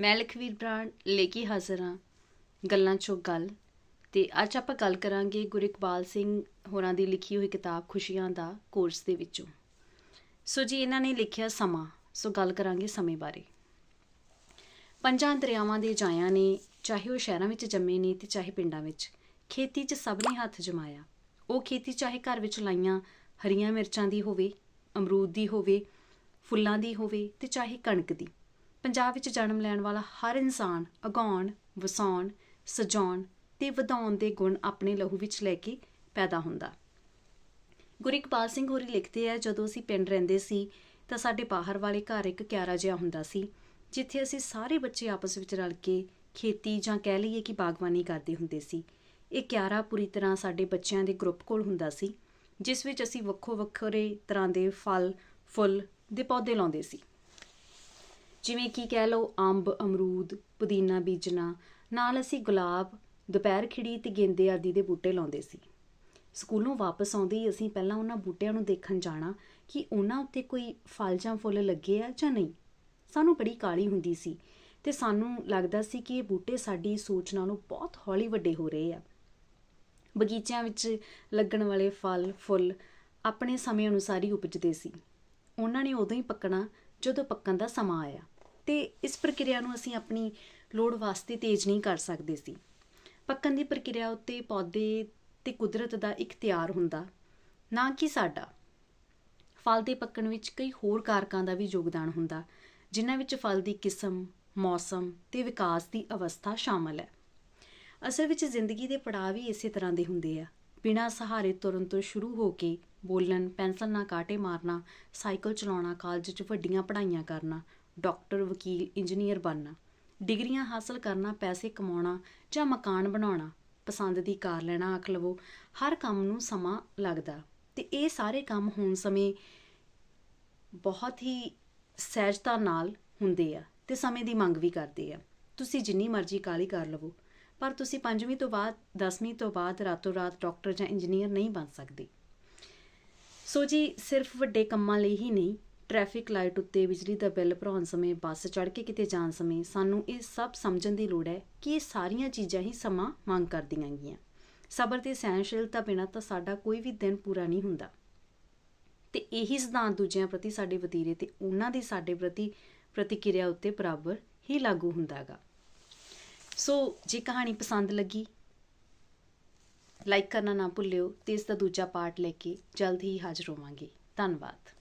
ਮੈਂ ਲਖਵੀਰ ਬ੍ਰਾਂਡ ਲੈ ਕੇ ਹਾਜ਼ਰ ਹਾਂ ਗੱਲਾਂ ਚੋਂ ਗੱਲ ਤੇ ਅੱਜ ਆਪਾਂ ਗੱਲ ਕਰਾਂਗੇ ਗੁਰੂ ਇਕਬਾਲ ਸਿੰਘ ਹੋਰਾਂ ਦੀ ਲਿਖੀ ਹੋਈ ਕਿਤਾਬ ਖੁਸ਼ੀਆਂ ਦਾ ਕੋਰਸ ਦੇ ਵਿੱਚੋਂ। ਸੋ ਜੀ, ਇਹਨਾਂ ਨੇ ਲਿਖਿਆ ਸਮਾਂ। ਸੋ ਗੱਲ ਕਰਾਂਗੇ ਸਮੇਂ ਬਾਰੇ। ਪੰਜਾਂ ਦਰਿਆਵਾਂ ਦੇ ਜਾਇਆਂ ਨੇ, ਚਾਹੇ ਉਹ ਸ਼ਹਿਰਾਂ ਵਿੱਚ ਜੰਮੇ ਨੇ ਤੇ ਚਾਹੇ ਪਿੰਡਾਂ ਵਿੱਚ, ਖੇਤੀ 'ਚ ਸਭ ਨੇ ਹੱਥ ਜਮਾਇਆ। ਉਹ ਖੇਤੀ ਚਾਹੇ ਘਰ ਵਿੱਚ ਲਾਈਆਂ ਹਰੀਆਂ ਮਿਰਚਾਂ ਦੀ ਹੋਵੇ, ਅਮਰੂਦ ਦੀ ਹੋਵੇ, ਫੁੱਲਾਂ ਦੀ ਹੋਵੇ ਤੇ ਚਾਹੇ ਕਣਕ ਦੀ। ਪੰਜਾਬ ਵਿੱਚ ਜਨਮ ਲੈਣ ਵਾਲਾ ਹਰ ਇਨਸਾਨ ਉਗਾਉਣ, ਵਸਾਉਣ, ਸਜਾਉਣ ਤੇ ਵਧਾਉਣ ਦੇ ਗੁਣ ਆਪਣੇ ਲਹੂ ਵਿੱਚ ਲੈ ਕੇ ਪੈਦਾ ਹੁੰਦਾ। ਗੁਰੂ ਇਕਬਾਲ ਸਿੰਘ ਹੋਰੀ ਲਿਖਦੇ ਆ, ਜਦੋਂ ਅਸੀਂ ਪਿੰਡ ਰਹਿੰਦੇ ਸੀ ਤਾਂ ਸਾਡੇ ਬਾਹਰ ਵਾਲੇ ਘਰ ਇੱਕ ਕਿਆਰਾ ਜਿਹਾ ਹੁੰਦਾ ਸੀ, ਜਿੱਥੇ ਅਸੀਂ ਸਾਰੇ ਬੱਚੇ ਆਪਸ ਵਿੱਚ ਰਲ ਕੇ ਖੇਤੀ ਜਾਂ ਕਹਿ ਲਈਏ ਕਿ ਬਾਗਬਾਨੀ ਕਰਦੇ ਹੁੰਦੇ ਸੀ। ਇਹ ਕਿਆਰਾ ਪੂਰੀ ਤਰ੍ਹਾਂ ਸਾਡੇ ਬੱਚਿਆਂ ਦੇ ਗਰੁੱਪ ਕੋਲ ਹੁੰਦਾ ਸੀ, ਜਿਸ ਵਿੱਚ ਅਸੀਂ ਵੱਖੋ ਵੱਖਰੇ ਤਰ੍ਹਾਂ ਦੇ ਫਲ, ਫੁੱਲ ਦੇ ਪੌਦੇ ਲਾਉਂਦੇ ਸੀ। ਜਿਵੇਂ ਕਿ ਕਹਿ ਲਓ ਅੰਬ, ਅਮਰੂਦ, ਪੁਦੀਨਾ ਬੀਜਣਾ, ਨਾਲ ਅਸੀਂ ਗੁਲਾਬ, ਦੁਪਹਿਰ ਖਿੜੀ ਤੇ ਗੇਂਦੇ ਆਦਿ ਦੇ ਬੂਟੇ ਲਾਉਂਦੇ ਸੀ। ਸਕੂਲੋਂ ਵਾਪਸ ਆਉਂਦੇ ਹੀ ਅਸੀਂ ਪਹਿਲਾਂ ਉਹਨਾਂ ਬੂਟਿਆਂ ਨੂੰ ਦੇਖਣ ਜਾਣਾ ਕਿ ਉਹਨਾਂ ਉੱਤੇ ਕੋਈ ਫਲ ਜਾਂ ਫੁੱਲ ਲੱਗੇ ਆ ਜਾਂ ਨਹੀਂ। ਸਾਨੂੰ ਬੜੀ ਕਾਲੀ ਹੁੰਦੀ ਸੀ ਤੇ ਸਾਨੂੰ ਲੱਗਦਾ ਸੀ ਕਿ ਇਹ ਬੂਟੇ ਸਾਡੀ ਸੋਚ ਨਾਲੋਂ ਬਹੁਤ ਹੌਲੀ ਵੱਡੇ ਹੋ ਰਹੇ ਆ। ਬਗੀਚਿਆਂ ਵਿੱਚ ਲੱਗਣ ਵਾਲੇ ਫਲ, ਫੁੱਲ ਆਪਣੇ ਸਮੇਂ ਅਨੁਸਾਰ ਹੀ ਉਪਜਦੇ ਸੀ। ਉਹਨਾਂ ਨੇ ਉਦੋਂ ਹੀ ਪੱਕਣਾ ਜਦੋਂ ਪੱਕਣ ਦਾ ਸਮਾਂ ਆਇਆ ਤੇ ਇਸ ਪ੍ਰਕਿਰਿਆ ਨੂੰ ਅਸੀਂ ਆਪਣੀ ਲੋੜ ਵਾਸਤੇ ਤੇਜ਼ ਨਹੀਂ ਕਰ ਸਕਦੇ ਸੀ। ਪੱਕਣ ਦੀ ਪ੍ਰਕਿਰਿਆ ਉੱਤੇ ਪੌਦੇ ਤੇ ਕੁਦਰਤ ਦਾ ਇਖਤਿਆਰ ਹੁੰਦਾ, ਨਾ ਕਿ ਸਾਡਾ। ਫਲ ਦੇ ਪੱਕਣ ਵਿੱਚ ਕਈ ਹੋਰ ਕਾਰਕਾਂ ਦਾ ਵੀ ਯੋਗਦਾਨ ਹੁੰਦਾ, ਜਿਨ੍ਹਾਂ ਵਿੱਚ ਫਲ ਦੀ ਕਿਸਮ, ਮੌਸਮ ਤੇ ਵਿਕਾਸ ਦੀ ਅਵਸਥਾ ਸ਼ਾਮਲ ਹੈ। ਅਸਲ ਵਿੱਚ ਜ਼ਿੰਦਗੀ ਦੇ ਪੜਾਅ ਵੀ ਇਸੇ ਤਰ੍ਹਾਂ ਦੇ ਹੁੰਦੇ ਆ। ਬਿਨਾਂ ਸਹਾਰੇ ਤੁਰਨ ਤੋਂ ਸ਼ੁਰੂ ਹੋ ਕੇ ਬੋਲਣ, ਪੈਨਸਲ ਨਾਲ ਕਾਟੇ ਮਾਰਨਾ, ਸਾਈਕਲ ਚਲਾਉਣਾ, ਕਾਲਜ 'ਚ ਵੱਡੀਆਂ ਪੜ੍ਹਾਈਆਂ ਕਰਨਾ, ਡਾਕਟਰ, ਵਕੀਲ, ਇੰਜੀਨੀਅਰ ਬਣਨਾ। ਡਿਗਰੀਆਂ ਹਾਸਲ ਕਰਨਾ, ਪੈਸੇ ਕਮਾਉਣਾ ਜਾਂ ਮਕਾਨ ਬਣਾਉਣਾ, ਪਸੰਦ ਦੀ ਕਾਰ ਲੈਣਾ, ਆਖ ਲਵੋ, ਹਰ ਕੰਮ ਨੂੰ ਸਮਾਂ ਲੱਗਦਾ। ਤੇ ਇਹ ਸਾਰੇ ਕੰਮ ਹੋਣ ਸਮੇਂ ਬਹੁਤ ਹੀ ਸਹਿਜਤਾ ਨਾਲ ਹੁੰਦੇ ਆ ਤੇ ਸਮੇਂ ਦੀ ਮੰਗ ਵੀ ਕਰਦੇ ਆ। ਤੁਸੀਂ ਜਿੰਨੀ ਮਰਜ਼ੀ ਕਾਲੀ ਕਰ ਲਵੋ, ਪਰ ਤੁਸੀਂ ਪੰਜਵੀਂ ਤੋਂ ਬਾਅਦ 10ਵੀਂ ਤੋਂ ਬਾਅਦ ਰਾਤੋਂ ਰਾਤ ਡਾਕਟਰ ਜਾਂ ਇੰਜੀਨੀਅਰ ਨਹੀਂ ਬਣ ਸਕਦੇ। ਸੋ ਜੀ, ਸਿਰਫ ਵੱਡੇ ਕੰਮਾਂ ਲਈ ਹੀ ਨਹੀਂ ਟ੍ਰੈਫਿਕ ਲਾਈਟ ਉੱਤੇ ਬਿਜਲੀ ਦਾ ਬਿੱਲ ਭਰਾਉਣ ਸਮੇਂ, ਬੱਸ ਚੜ੍ਹ ਕੇ ਕਿਤੇ ਜਾਣ ਸਮੇਂ, ਸਾਨੂੰ ਇਹ ਸਭ ਸਮਝਣ ਦੀ ਲੋੜ ਹੈ ਕਿ ਇਹ ਸਾਰੀਆਂ ਚੀਜ਼ਾਂ ਹੀ ਸਮਾਂ ਮੰਗ ਕਰਦੀਆਂ ਗੀਆਂ। ਸਬਰ ਤੇ ਸਹਿਣਸ਼ੀਲਤਾ ਬਿਨਾਂ ਤਾਂ ਸਾਡਾ ਕੋਈ ਵੀ ਦਿਨ ਪੂਰਾ ਨਹੀਂ ਹੁੰਦਾ। ਤੇ ਇਹੀ ਸਿਧਾਂਤ ਦੂਜਿਆਂ ਪ੍ਰਤੀ ਸਾਡੇ ਵਤੀਰੇ ਤੇ ਉਹਨਾਂ ਦੀ ਸਾਡੇ ਪ੍ਰਤੀ ਪ੍ਰਤੀਕਿਰਿਆ ਉੱਤੇ ਬਰਾਬਰ ਹੀ ਲਾਗੂ ਹੁੰਦਾਗਾ ਸੋ ਜੇ ਕਹਾਣੀ ਪਸੰਦ ਲੱਗੀ ਲਾਈਕ ਕਰਨਾ ਨਾ ਭੁੱਲਿਓ ਤੇ ਇਸ ਦਾ ਦੂਜਾ ਪਾਰਟ ਲੈ ਕੇ ਜਲਦ ਹੀ ਹਾਜ਼ਰ ਹੋਵਾਂਗੇ। ਧੰਨਵਾਦ।